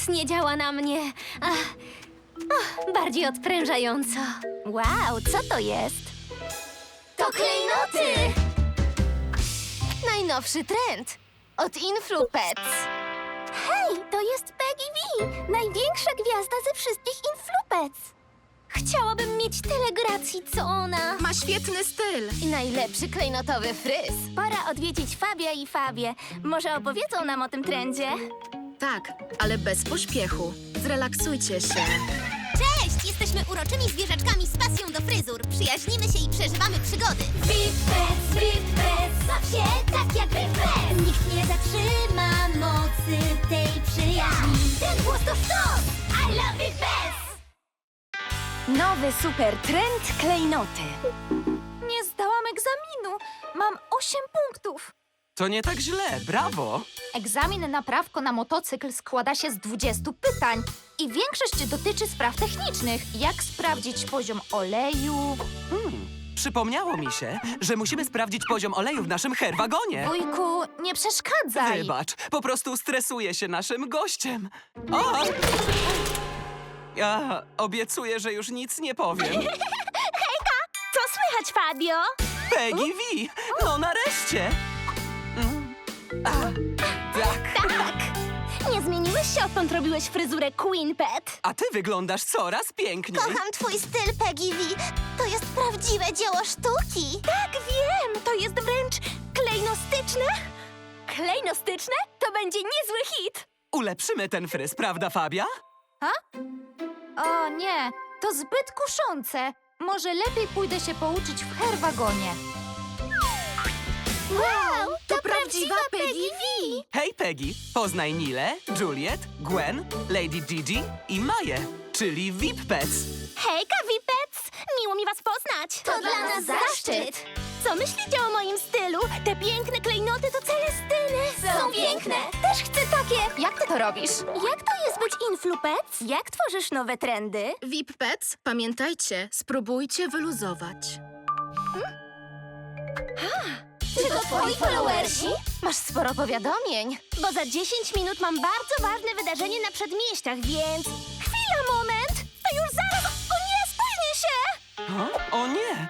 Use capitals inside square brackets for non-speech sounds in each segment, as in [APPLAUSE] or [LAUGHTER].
Nic nie działa na mnie. Ach, ach, bardziej odprężająco. Wow, co to jest? To klejnoty! Najnowszy trend od Influpets. Hej, to jest Peggy V, największa gwiazda ze wszystkich Influpets. Chciałabym mieć tyle gracji, co ona. Ma świetny styl. I najlepszy klejnotowy fryz. Pora odwiedzić Fabia i Fabię. Może opowiedzą nam o tym trendzie? Tak, ale bez pośpiechu. Zrelaksujcie się. Cześć! Jesteśmy uroczymi zwierzaczkami z pasją do fryzur. Przyjaźnimy się i przeżywamy przygody. Wipec, wipec, baw się tak jak wipec. Nikt nie zatrzyma mocy tej przyjaźni. Ten głos to sztos! I love wipec! Nowy super trend klejnoty. Nie zdałam egzaminu. Mam 8 punktów. To nie tak źle, brawo! Egzamin na prawko na motocykl składa się z 20 pytań i większość dotyczy spraw technicznych, jak sprawdzić poziom oleju. Hmm, przypomniało mi się, że musimy sprawdzić poziom oleju w naszym herwagonie. Wujku, nie przeszkadzaj. Wybacz, po prostu stresuję się naszym gościem. O! Ja obiecuję, że już nic nie powiem. [LAUGHS] Co słychać, Fabio? Peggy V! No nareszcie! A, tak. [LAUGHS] Tak! Nie zmieniłeś się, odkąd robiłeś fryzurę Queen Pet? A ty wyglądasz coraz piękniej. Kocham twój styl, Peggy V. To jest prawdziwe dzieło sztuki. Tak, wiem! To jest wręcz klejnostyczne? Klejnostyczne? To będzie niezły hit! Ulepszymy ten fryz, prawda, Fabia? O nie, to zbyt kuszące. Może lepiej pójdę się pouczyć w herwagonie. Wow! Prawdziwa Peggy V! Hej, Peggy! Poznaj Nilę, Juliet, Gwen, Lady Gigi i Maję, czyli VIP Pets. Hejka, Wipec! Miło mi was poznać! To dla nas zaszczyt. Co myślicie o moim stylu? Te piękne klejnoty to Celestyny! Są piękne. Też chcę takie! Jak ty to robisz? Jak to jest być influpec? Jak tworzysz nowe trendy? VIP Pets, pamiętajcie, spróbujcie wyluzować. Czy to twoi followersi? Masz sporo powiadomień. Bo za 10 minut mam bardzo ważne wydarzenie na przedmieściach, więc... Chwila, moment! To już zaraz! O nie, spóźnię się! O, o nie!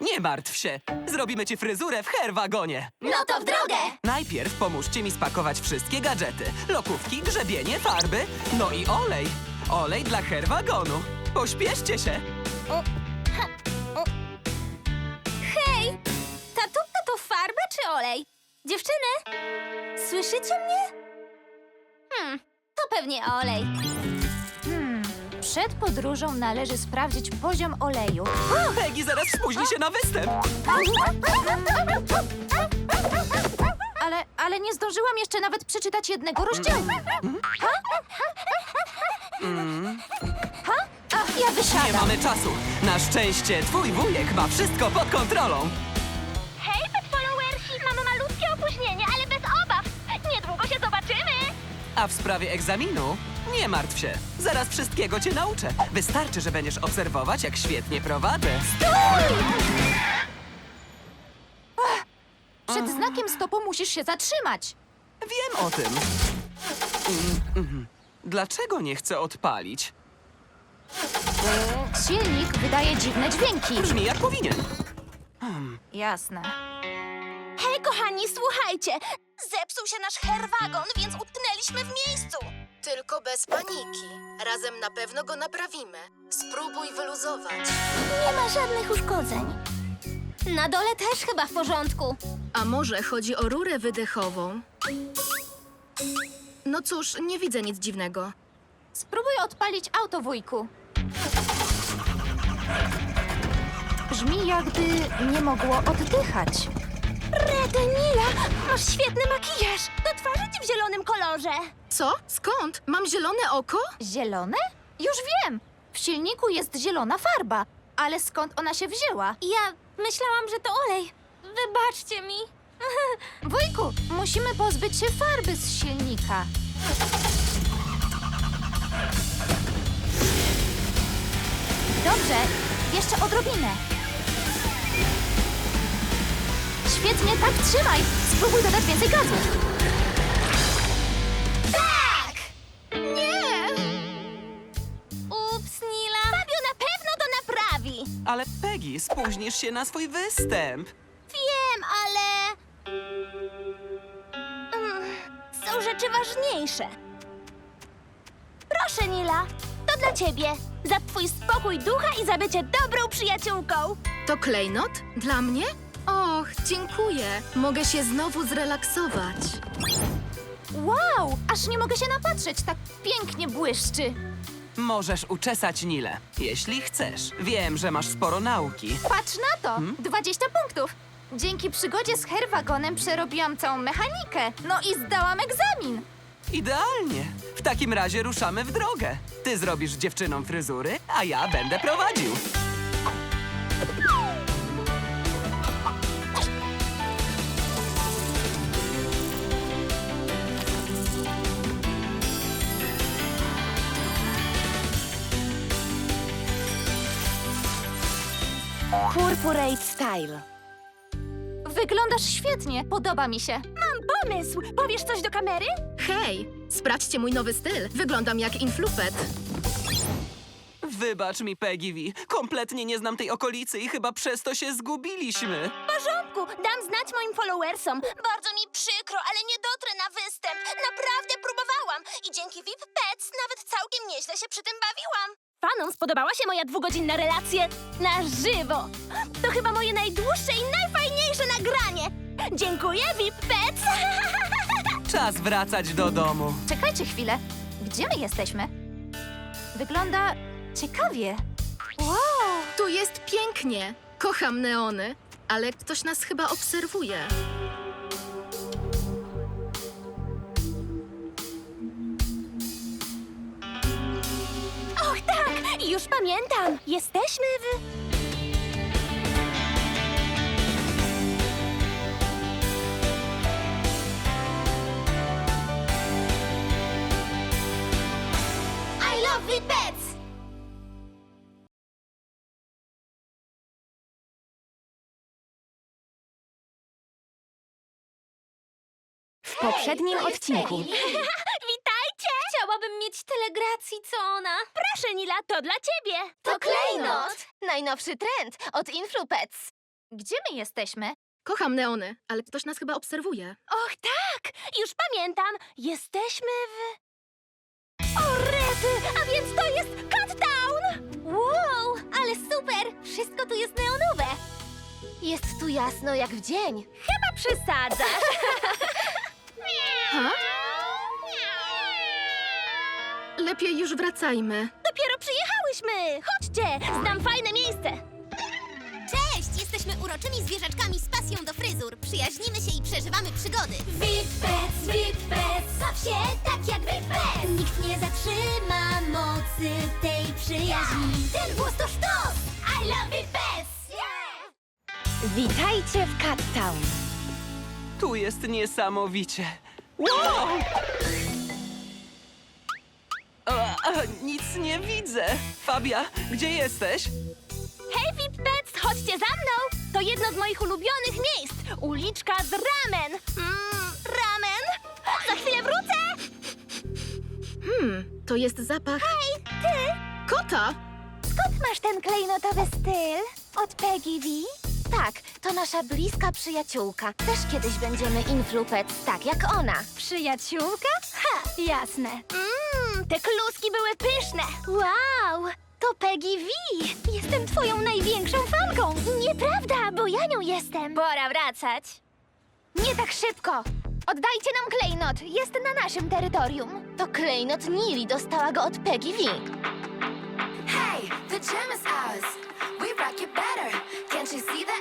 Nie martw się! Zrobimy ci fryzurę w herwagonie. No to w drogę! Najpierw pomóżcie mi spakować wszystkie gadżety. Lokówki, grzebienie, farby, no i olej. Olej dla herwagonu. Pośpieszcie się! Hej! Olej? Dziewczyny, słyszycie mnie? Hmm, to pewnie olej. Hmm, przed podróżą należy sprawdzić poziom oleju. Peggy zaraz spóźni się na występ. Ale, ale nie zdążyłam jeszcze nawet przeczytać jednego rozdziału. Ha? Ha? A, ja Nie wysiadam. mamy czasu. Na szczęście twój wujek ma wszystko pod kontrolą. A w sprawie egzaminu nie martw się. Zaraz wszystkiego cię nauczę. Wystarczy, że będziesz obserwować, jak świetnie prowadzę. Przed znakiem stopu musisz się zatrzymać. Wiem o tym. Mm, mhm. Dlaczego nie chcę odpalić? Silnik wydaje dziwne dźwięki. Brzmi jak powinien. Jasne. Hej, kochani, słuchajcie! Zepsuł się nasz herwagon, więc utknęliśmy w miejscu. Tylko bez paniki. Razem na pewno go naprawimy. Spróbuj wyluzować. Nie ma żadnych uszkodzeń. Na dole też chyba w porządku. A może chodzi o rurę wydechową? No cóż, nie widzę nic dziwnego. Spróbuj odpalić auto, wujku. Brzmi jakby nie mogło oddychać. Redenila, masz świetny makijaż! Do twarzy ci w zielonym kolorze. Co? Skąd? Mam zielone oko? Zielone? Już wiem. W silniku jest zielona farba. Ale skąd ona się wzięła? Ja myślałam, że to olej. Wybaczcie mi. [LAUGHS] Wujku, musimy pozbyć się farby z silnika. Dobrze, jeszcze odrobinę. Świetnie, tak trzymaj! Spróbuj dodać więcej gazu! Tak! Nie! Ups, Nila! Fabio na pewno to naprawi! Ale Peggy, spóźnisz się na swój występ. Wiem, ale... Mm, są rzeczy ważniejsze. Proszę, Nila, to dla ciebie. Za twój spokój ducha i za bycie dobrą przyjaciółką. To klejnot? Dla mnie? Och, dziękuję. Mogę się znowu zrelaksować. Wow, aż nie mogę się napatrzeć, tak pięknie błyszczy. Możesz uczesać Nilę, jeśli chcesz. Wiem, że masz sporo nauki. Patrz na to, 20 punktów. Dzięki przygodzie z herwagonem przerobiłam całą mechanikę. No i zdałam egzamin. Idealnie. W takim razie ruszamy w drogę. Ty zrobisz dziewczynom fryzury, a ja będę prowadził. Purpurate Style. Wyglądasz świetnie, podoba mi się. Pomysł! Powiesz coś do kamery? Hej, sprawdźcie mój nowy styl. Wyglądam jak influpet. Wybacz mi, Peggy V. Kompletnie nie znam tej okolicy i chyba przez to się zgubiliśmy. W porządku, dam znać moim followersom. Bardzo mi przykro, ale nie dotrę na występ. Naprawdę próbowałam i dzięki VIP Pets nawet całkiem nieźle się przy tym bawiłam. Fanom spodobała się moja dwugodzinna relacja na żywo. To chyba moje najdłuższe i najfajniejsze nagranie. Dziękuję, VIP Pets! [LAUGHS] Czas wracać do domu. Czekajcie chwilę. Gdzie my jesteśmy? Wygląda ciekawie. Wow! Tu jest pięknie. Kocham neony, ale ktoś nas chyba obserwuje. Już pamiętam. Jesteśmy w... I love Pets! W poprzednim odcinku. [LAUGHS] Mieć tyle gracji, co ona. Proszę, Nila, to dla ciebie. To klejnot! Najnowszy trend od Influpets. Gdzie my jesteśmy? Kocham neony, ale ktoś nas chyba obserwuje. Och tak, już pamiętam. Jesteśmy w... O rety, a więc to jest Cat Town! Wow, ale super! Wszystko tu jest neonowe. Jest tu jasno jak w dzień. Chyba przesadzasz. Ha? [LAUGHS] Lepiej już wracajmy. Dopiero przyjechałyśmy. Chodźcie, znam fajne miejsce. Cześć! Jesteśmy uroczymi zwierzaczkami z pasją do fryzur. Przyjaźnimy się i przeżywamy przygody. VIP Pets, baw się tak jak Pets. Nikt nie zatrzyma mocy tej przyjaźni. Ten głos to sztos! I love Pets! Witajcie w Cat Town. Tu jest niesamowicie. Wow! Nic nie widzę. Fabia, gdzie jesteś? Hej Pets, chodźcie za mną! To jedno z moich ulubionych miejsc. Uliczka z ramen. Mmm, ramen. Za chwilę wrócę! Hmm, to jest zapach Hej, ty! kota. Skąd masz ten klejnotowy styl? Od Peggy V? Tak, to nasza bliska przyjaciółka. Też kiedyś będziemy influpec, tak jak ona. Przyjaciółka? Ha, jasne. Mmm, te kluski były pyszne. Wow, to Peggy V. Jestem twoją największą fanką. Nieprawda, bo ja nią jestem. Pora wracać. Nie tak szybko. Oddajcie nam klejnot. Jest na naszym terytorium. To klejnot Nili dostała go od Peggy V. Hey, the gym is ours. We rock it better. Can't you see that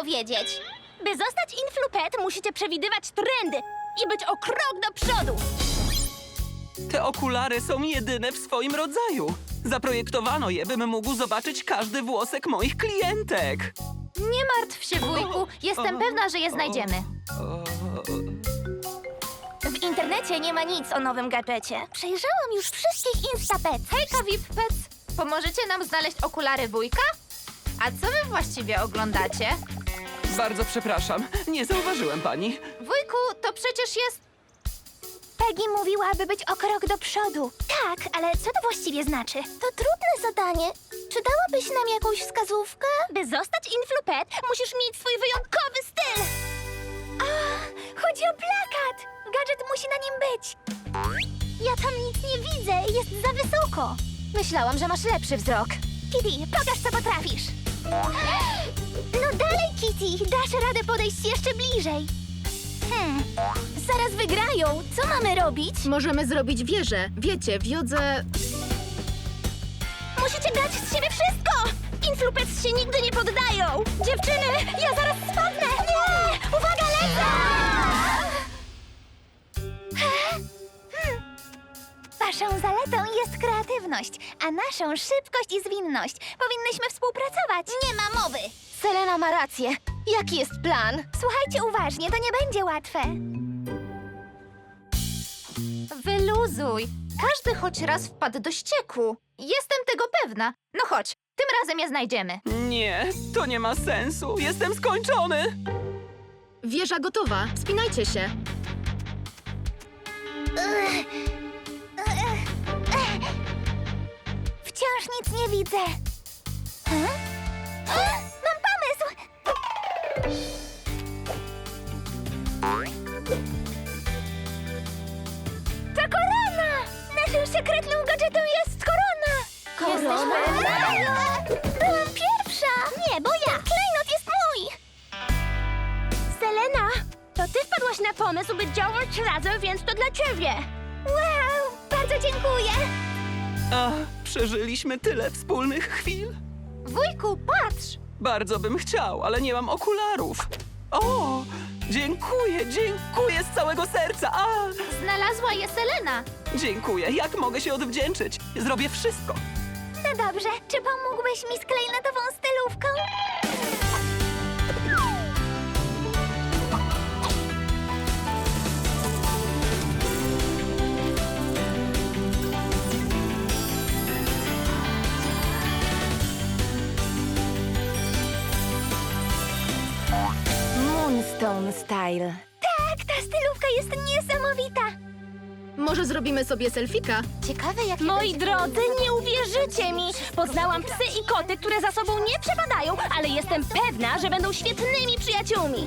to wiedzieć? By zostać Influpet, musicie przewidywać trendy i być o krok do przodu. Te okulary są jedyne w swoim rodzaju. Zaprojektowano je, bym mógł zobaczyć każdy włosek moich klientek. Nie martw się, wujku. Jestem pewna, że je znajdziemy. W internecie nie ma nic o nowym gadżecie. Przejrzałam już wszystkich Instapets. Hejka, VIP Pets! Pomożecie nam znaleźć okulary wujka? A co wy właściwie oglądacie? Bardzo przepraszam, nie zauważyłem pani. Wujku, to przecież jest... Peggy mówiła, by być o krok do przodu. Tak, ale co to właściwie znaczy? To trudne zadanie. Czy dałabyś nam jakąś wskazówkę? By zostać Influpet, musisz mieć swój wyjątkowy styl. A, chodzi o plakat. Gadżet musi na nim być. Ja tam nic nie widzę, jest za wysoko. Myślałam, że masz lepszy wzrok. Kitty, pokaż co potrafisz. [GASPS] No dalej, Kitty, dasz radę podejść jeszcze bliżej. Hmm, zaraz wygrają. Co mamy robić? Możemy zrobić wieżę. Wiecie, wiodze... Musicie dać z siebie wszystko! Influpec się nigdy nie poddają! Dziewczyny, ja zaraz spadnę! Nie! Uwaga, lecę! Waszą zaletą jest kreatywność, a naszą szybkość i zwinność. Powinnyśmy współpracować. Nie ma mowy. Selena ma rację. Jaki jest plan? Słuchajcie uważnie, to nie będzie łatwe. Wyluzuj. Każdy choć raz wpadł do ścieku. Jestem tego pewna. No chodź, tym razem je znajdziemy. Nie, to nie ma sensu. Jestem skończony. Wieża gotowa. Spinajcie się. Wciąż nic nie widzę. Mam pomysł! To korona! Naszym sekretną gadżetą jest korona! Korona? Byłam pierwsza! Nie, bo ja! Klejnot jest mój! Selena, to ty wpadłaś na pomysł, by działać razem, więc to dla ciebie! Wow, bardzo dziękuję! Ach, przeżyliśmy tyle wspólnych chwil. Wujku, patrz! Bardzo bym chciał, ale nie mam okularów. O, dziękuję, dziękuję z całego serca. A, Znalazła je Selena. dziękuję. Jak mogę się odwdzięczyć? Zrobię wszystko. No dobrze, czy pomógłbyś mi z klejnotową stylówką? Moonstone Style. Tak, ta stylówka jest niesamowita! Może zrobimy sobie selfika? Ciekawe, jakie Moi drodzy, nie uwierzycie mi! Poznałam psy i koty, które za sobą nie przepadają, ale jestem pewna, że będą świetnymi przyjaciółmi.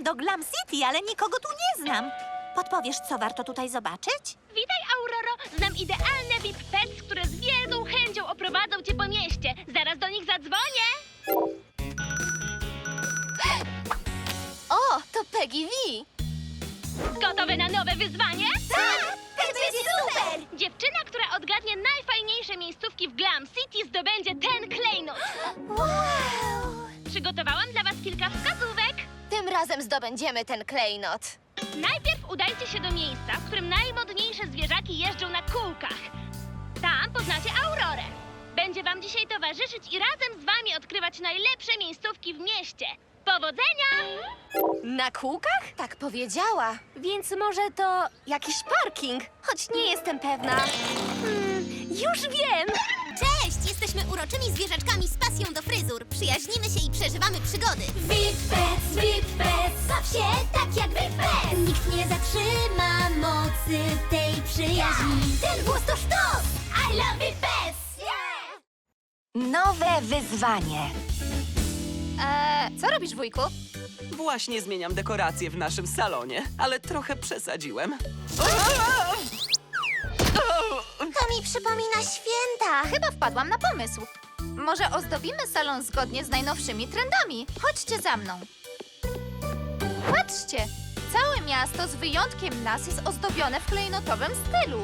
Wpadłam do Glam City, ale nikogo tu nie znam. Podpowiesz, co warto tutaj zobaczyć? Witaj, Auroro! Znam idealne VIP pets, które z wielką chęcią oprowadzą cię po mieście. Zaraz do nich zadzwonię! O, to Peggy V. Gotowe na nowe wyzwanie? Tak! Będzie super! Dziewczyna, która odgadnie najfajniejsze miejscówki w Glam City, zdobędzie ten klejnot. [GASPS] Wow! Przygotowałam dla was kilka wskazówek. Tym razem zdobędziemy ten klejnot. Najpierw udajcie się do miejsca, w którym najmodniejsze zwierzaki jeżdżą na kółkach. Tam poznacie Aurorę. Będzie wam dzisiaj towarzyszyć i razem z wami odkrywać najlepsze miejscówki w mieście. Powodzenia! Na kółkach? Tak powiedziała. Więc może to jakiś parking, choć nie jestem pewna. Hmm, już wiem! Cześć! Jesteśmy uroczymi zwierzaczkami z pasją do fryzur. Przyjaźnimy się i przeżywamy przygody. Wipec, Wipec, baw się tak jak Wipec. Nikt nie zatrzyma mocy tej przyjaźni. Ten głos to sztos! I love Wipec! Yeah! Nowe wyzwanie. Eee, co robisz, wujku? Właśnie zmieniam dekoracje w naszym salonie, ale trochę przesadziłem. To mi przypomina święta. Chyba wpadłam na pomysł. Może ozdobimy salon zgodnie z najnowszymi trendami. Chodźcie za mną. Patrzcie! Całe miasto z wyjątkiem nas jest ozdobione w klejnotowym stylu.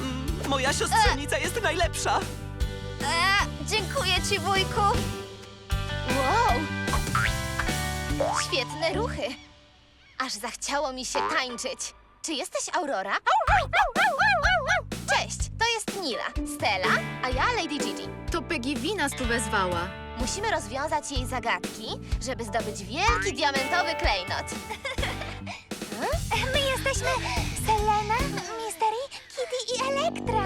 Mm, Moja siostrzenica jest najlepsza. Eee, dziękuję ci, wujku. Wow! Świetne ruchy. Aż zachciało mi się tańczyć. Czy jesteś Aurora? Cześć, to jest Nila, Stella, a ja Lady Gigi. To Peggy V nas tu wezwała. Musimy rozwiązać jej zagadki, żeby zdobyć wielki diamentowy klejnot. [LAUGHS] My jesteśmy Selena, Mystery, Kitty i Elektra.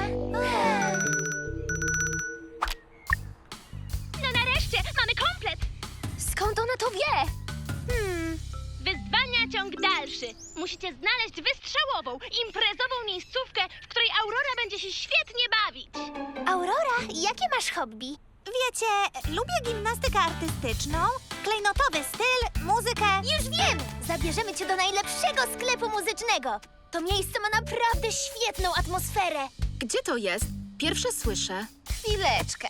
Ciąg dalszy. Musicie znaleźć wystrzałową, imprezową miejscówkę, w której Aurora będzie się świetnie bawić. Aurora, jakie masz hobby? Wiecie, lubię gimnastykę artystyczną, klejnotowy styl, muzykę. Już wiem! Zabierzemy cię do najlepszego sklepu muzycznego. To miejsce ma naprawdę świetną atmosferę. Gdzie to jest? Pierwsze słyszę. Chwileczkę.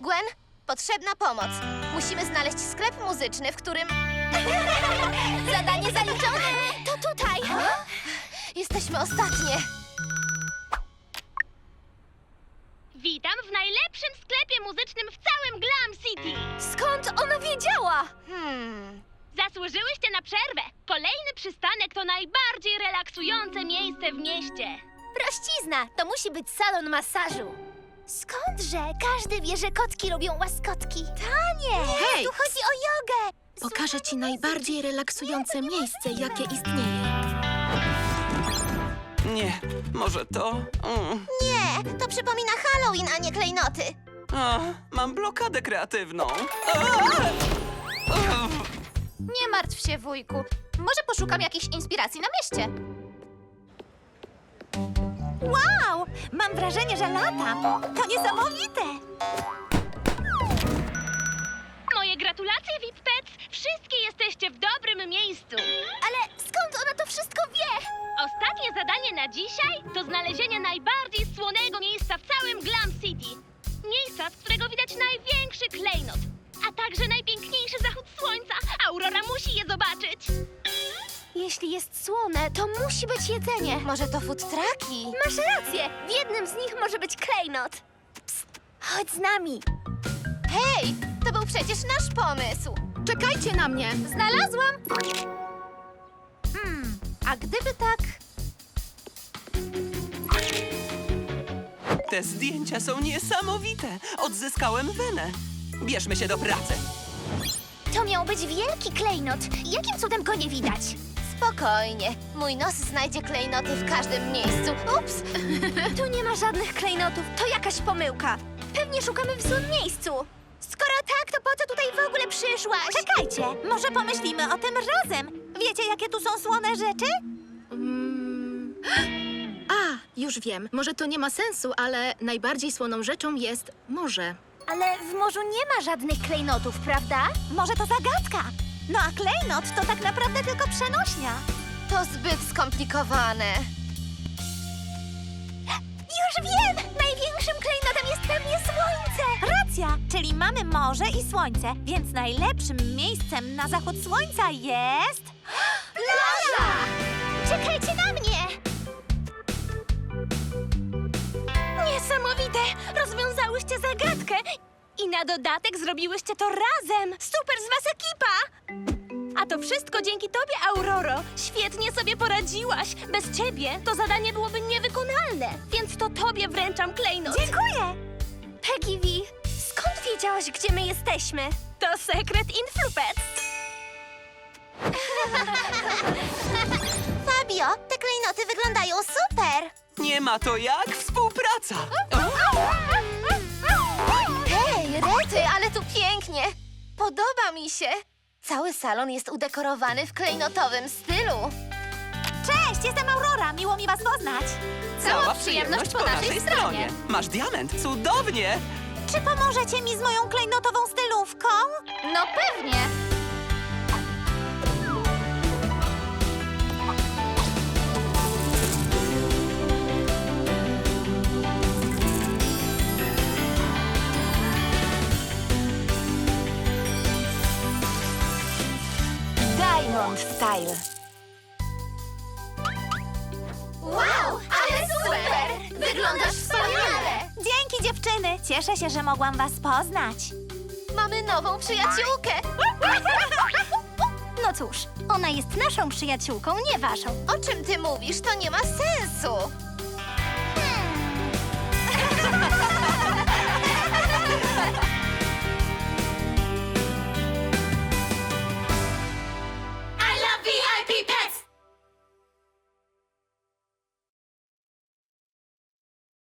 Gwen, potrzebna pomoc. Musimy znaleźć sklep muzyczny, w którym... [LAUGHS] Zadanie zaliczone! To tutaj! Jesteśmy ostatnie. Witam w najlepszym sklepie muzycznym w całym Glam City. Skąd ona wiedziała? Hmm... Zasłużyłyście na przerwę. Kolejny przystanek to najbardziej relaksujące miejsce w mieście. Prościzna, to musi być salon masażu. Skądże? Każdy wie, że kotki lubią łaskotki. Tanie! Hej! Tu chodzi o jogę! Pokażę ci najbardziej relaksujące miejsce, jakie istnieje. Nie, może to? Mm. Nie, to przypomina Halloween, a nie klejnoty. A, mam blokadę kreatywną. A! Nie martw się, wujku. Może poszukam jakiejś inspiracji na mieście. Wow! Mam wrażenie, że latam. To niesamowite! Moje gratulacje, VIP jesteście w dobrym miejscu. Ale skąd ona to wszystko wie? Ostatnie zadanie na dzisiaj to znalezienie najbardziej słonego miejsca w całym Glam City. Miejsca, z którego widać największy klejnot, a także najpiękniejszy zachód słońca. Aurora musi je zobaczyć. Jeśli jest słone, to musi być jedzenie. Może to food trucki? Masz rację, w jednym z nich może być klejnot. Psst, chodź z nami. Hej, to był przecież nasz pomysł. Czekajcie na mnie! Znalazłam! Hmm, a gdyby tak... Te zdjęcia są niesamowite. Odzyskałem wenę. Bierzmy się do pracy. To miał być wielki klejnot. Jakim cudem go nie widać? Spokojnie, mój nos znajdzie klejnoty w każdym miejscu. Ups, [LAUGHS] Tu nie ma żadnych klejnotów. To jakaś pomyłka. Pewnie szukamy w złym miejscu. Co tutaj w ogóle przyszłaś? Czekajcie, może pomyślimy o tym razem. Wiecie, jakie tu są słone rzeczy? Mm. [GASPS] A, już wiem. Może to nie ma sensu, ale najbardziej słoną rzeczą jest morze. Ale w morzu nie ma żadnych klejnotów, prawda? Może to zagadka? No a klejnot to tak naprawdę tylko przenośnia. to zbyt skomplikowane. Racja, czyli mamy morze i słońce, więc najlepszym miejscem na zachód słońca jest... Plaża! Czekajcie na mnie! Niesamowite! Rozwiązałyście zagadkę i na dodatek zrobiłyście to razem. Super z was ekipa! A to wszystko dzięki tobie, Auroro. Świetnie sobie poradziłaś. Bez ciebie to zadanie byłoby niewykonalne. Więc to tobie wręczam klejnot. Dziękuję! Peggy V, skąd wiedziałaś, gdzie my jesteśmy? To sekret Influpec. [LAUGHS] Fabio, te klejnoty wyglądają super! Nie ma to jak współpraca. Hej, Rety, ale tu pięknie! Podoba mi się! Cały salon jest udekorowany w klejnotowym stylu. Cześć, jestem Aurora, miło mi was poznać. Cała przyjemność po naszej stronie. Masz diament, cudownie. Czy pomożecie mi z moją klejnotową stylówką? No pewnie. Diamond Style. Cieszę się, że mogłam was poznać. Mamy nową przyjaciółkę! [LAUGHS] No cóż, ona jest naszą przyjaciółką, nie waszą. O czym ty mówisz? To nie ma sensu!